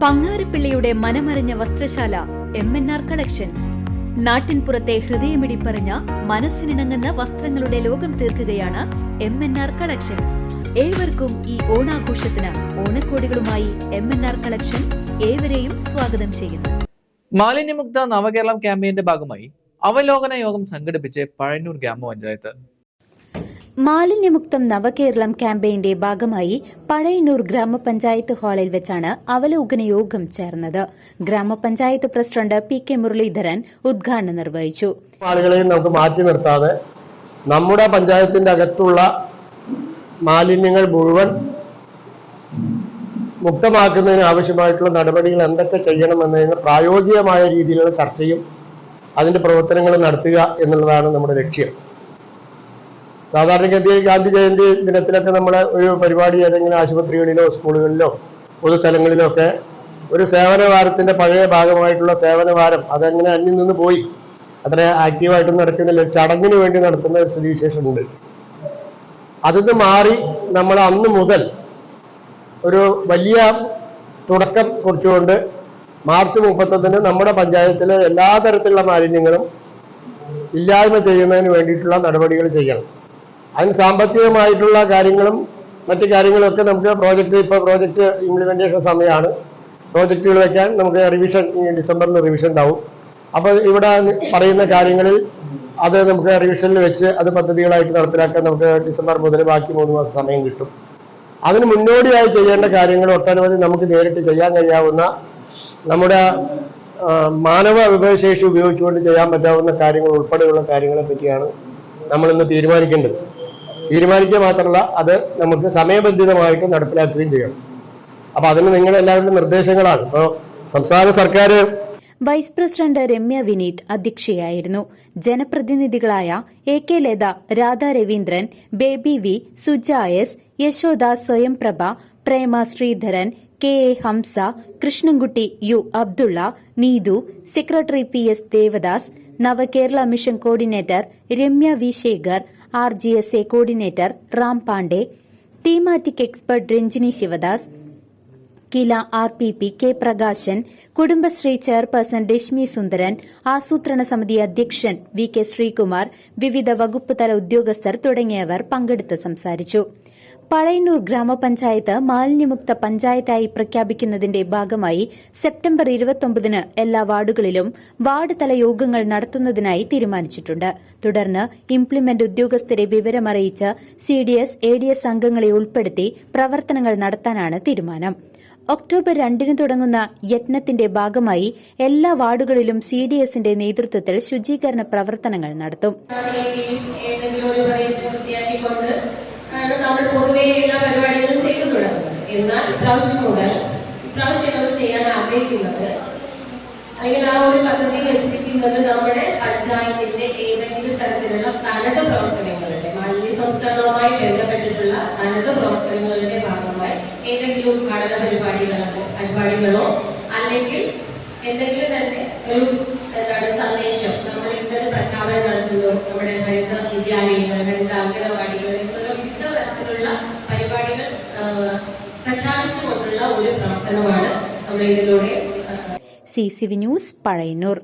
പങ്ങാരപ്പിള്ളിയുടെ മനമറിഞ്ഞ വസ്ത്രശാല M N R collections നാട്ടിൻപുറത്തെ ഹൃദയമിടിപ്പറിഞ്ഞ മനസ്സിനിണങ്ങുന്ന വസ്ത്രങ്ങളുടെ ലോകം തീർക്കുകയാണ് എം എൻ ആർ കളക്ഷൻസ് ഏവർക്കും ഈ ഓണാഘോഷത്തിന് ഓണക്കോടികളുമായി എം എൻ ആർ കളക്ഷൻ ഏവരെയും സ്വാഗതം ചെയ്യുന്നു. മാലിന്യമുക്ത നവകേരളം ക്യാമ്പയിന്റെ ഭാഗമായി അവലോകന യോഗം സംഘടിപ്പിച്ച് പഴയന്നൂർ ഗ്രാമപഞ്ചായത്ത് മാലിന്യമുക്തം നവകേരളം ക്യാമ്പയിന്റെ ഭാഗമായി പഴയന്നൂർ ഗ്രാമപഞ്ചായത്ത് ഹാളിൽ വെച്ചാണ് അവലോകന യോഗം ചേർന്നത്. ഗ്രാമപഞ്ചായത്ത് പ്രസിഡന്റ് പി കെ മുരളീധരൻ ഉദ്ഘാടനം നിർവഹിച്ചു. ആളുകളെ നമുക്ക് മാറ്റി നിർത്താതെ നമ്മുടെ പഞ്ചായത്തിന്റെ അകത്തുള്ള മാലിന്യങ്ങൾ മുഴുവൻ മുക്തമാക്കുന്നതിന് ആവശ്യമായിട്ടുള്ള നടപടികൾ എന്തൊക്കെ ചെയ്യണമെന്നതിന് പ്രായോഗികമായ രീതിയിലുള്ള ചർച്ചയും അതിന്റെ പ്രവർത്തനങ്ങളും നടത്തുക എന്നുള്ളതാണ് നമ്മുടെ ലക്ഷ്യം. സാധാരണഗതിയിൽ ഗാന്ധി ജയന്തി ദിനത്തിലൊക്കെ നമ്മൾ ഒരു പരിപാടി ഏതെങ്കിലും ആശുപത്രികളിലോ സ്കൂളുകളിലോ പൊതുസ്ഥലങ്ങളിലോ ഒക്കെ ഒരു സേവന വാരത്തിന്റെ പഴയ ഭാഗമായിട്ടുള്ള സേവനവാരം അതങ്ങനെ അന്യം നിന്ന് പോയി? അത്ര ആക്റ്റീവായിട്ട് നടക്കുന്നില്ല. ഒരു ചടങ്ങിന് വേണ്ടി നടത്തുന്ന ഒരു സ്ഥിതിവിശേഷം ഉണ്ട് അതിന്ന് മാറി നമ്മൾ അന്ന് മുതൽ ഒരു വലിയ തുടക്കം കുറിച്ചുകൊണ്ട് മാർച്ച് മുപ്പത്തൊന്നിന് നമ്മുടെ പഞ്ചായത്തിലെ എല്ലാ തരത്തിലുള്ള മാലിന്യങ്ങളും ഇല്ലായ്മ ചെയ്യുന്നതിന് വേണ്ടിയിട്ടുള്ള നടപടികൾ ചെയ്യണം. അതിന് സാമ്പത്തികമായിട്ടുള്ള കാര്യങ്ങളും മറ്റു കാര്യങ്ങളൊക്കെ നമുക്ക് പ്രോജക്റ്റ് ഇപ്പോൾ പ്രോജക്റ്റ് ഇംപ്ലിമെന്റേഷൻ സമയമാണ്. പ്രോജക്റ്റുകൾ വെക്കാൻ നമുക്ക് റിവിഷൻ ഡിസംബറിൽ റിവിഷൻ ഉണ്ടാവും. അപ്പോൾ ഇവിടെ പറയുന്ന കാര്യങ്ങളിൽ അത് നമുക്ക് റിവിഷനിൽ വെച്ച് അത് പദ്ധതികളായിട്ട് നടപ്പിലാക്കാൻ നമുക്ക് ഡിസംബർ മുതൽ ബാക്കി മൂന്ന് മാസം സമയം കിട്ടും. അതിന് മുന്നോടിയായി ചെയ്യേണ്ട കാര്യങ്ങൾ ഒട്ടനവധി നമുക്ക് നേരിട്ട് ചെയ്യാൻ കഴിയാവുന്ന നമ്മുടെ മാനവ വിഭവശേഷി ഉപയോഗിച്ചുകൊണ്ട് ചെയ്യാൻ പറ്റാവുന്ന കാര്യങ്ങൾ ഉൾപ്പെടെയുള്ള കാര്യങ്ങളെ പറ്റിയാണ് നമ്മൾ ഇന്ന് തീരുമാനിക്കേണ്ടത്. തീരുമാനിക്കുക മാത്രമല്ല അത് നമുക്ക് സമയബന്ധിതമായിട്ട് നടപ്പിലാക്കുകയും ചെയ്യണം. അപ്പൊ അതിന് നിങ്ങളെല്ലാവരുടെ നിർദ്ദേശങ്ങളാണ്. ഇപ്പോൾ സംസ്ഥാന സർക്കാർ വൈസ് പ്രസിഡന്റ് രമ്യ വിനീത് അധ്യക്ഷയായിരുന്നു. ജനപ്രതിനിധികളായ A K Latha Radha Raveendran Baby V Suja S Yashoda Swayamprabha Prema Sreedharan K A Hamsa Krishnankutty U Abdulla Neethu secretary P S Devadas Navakerala mission coordinator Ramya V Shekhar R G S A coordinator Ram Pandey thematic expert Ranjini Sivadas KILA R P P K Prakashan Kudumbashree chairperson Rashmi Sundaran ആസൂത്രണ സമിതി അധ്യക്ഷൻ V K Sreekumar വിവിധ വകുപ്പ് തല ഉദ്യോഗസ്ഥർ തുടങ്ങിയവർ പങ്കെടുത്ത് സംസാരിച്ചു. പഴയന്നൂർ ഗ്രാമപഞ്ചായത്ത് മാലിന്യമുക്ത പഞ്ചായത്തായി പ്രഖ്യാപിക്കുന്നതിന്റെ ഭാഗമായി സെപ്റ്റംബർ ഇരുപത്തൊമ്പതിന് എല്ലാ വാർഡുകളിലും വാർഡ് തല യോഗങ്ങൾ നടത്തുന്നതിനായി തീരുമാനിച്ചിട്ടുണ്ട്. തുടർന്ന് ഇംപ്ലിമെന്റ് ഉദ്യോഗസ്ഥരെ വിവരമറിയിച്ച് C D S A D S അംഗങ്ങളെ ഉൾപ്പെടുത്തി പ്രവർത്തനങ്ങൾ നടത്താനാണ് തീരുമാനം. ഒക്ടോബർ രണ്ടിന് തുടങ്ങുന്ന യത്നത്തിന്റെ ഭാഗമായി എല്ലാ വാർഡുകളിലും സി ഡി എസിന്റെ നേതൃത്വത്തിൽ ശുചീകരണ പ്രവർത്തനങ്ങൾ നടത്തും. ആണ് നമ്മൾ പൊതുവെ എല്ലാ പരിപാടികളും ചെയ്തു തുടങ്ങുന്നത് എന്നാൽ ഇപ്രാവശ്യം മുതൽ ഇപ്രാവശ്യം നമ്മൾ ചെയ്യാൻ ആഗ്രഹിക്കുന്നത് അല്ലെങ്കിൽ ആ ഒരു പദ്ധതി വെച്ചിരിക്കുന്നത് നമ്മുടെ പഞ്ചായത്തിന്റെ ഏതെങ്കിലും തരത്തിലുള്ള തനത് പ്രവർത്തനങ്ങളുടെ മാലിന്യ സംസ്കരണവുമായി ബന്ധപ്പെട്ടിട്ടുള്ള തനത് പ്രവർത്തനങ്ങളുടെ ഭാഗമായി ഏതെങ്കിലും ഉദ്ഘാടന പരിപാടികളോ പരിപാടികളോ അല്ലെങ്കിൽ എന്തെങ്കിലും തന്നെ ഒരു എന്താണ് സന്ദേശം നമ്മൾ ഇന്നലെ പ്രഖ്യാപനം നടത്തുന്നു നമ്മുടെ ഹരിത വിദ്യാലയങ്ങൾ ഹരിത അംഗനവാടികൾ എന്നുള്ള വിവിധ തരത്തിലുള്ള പരിപാടികൾ ആ, പ്രഖ്യാപിച്ചുകൊണ്ടുള്ള ഒരു പ്രവർത്തനമാണ് നമ്മൾ ഇതിലൂടെ C C V news Pazhayannur.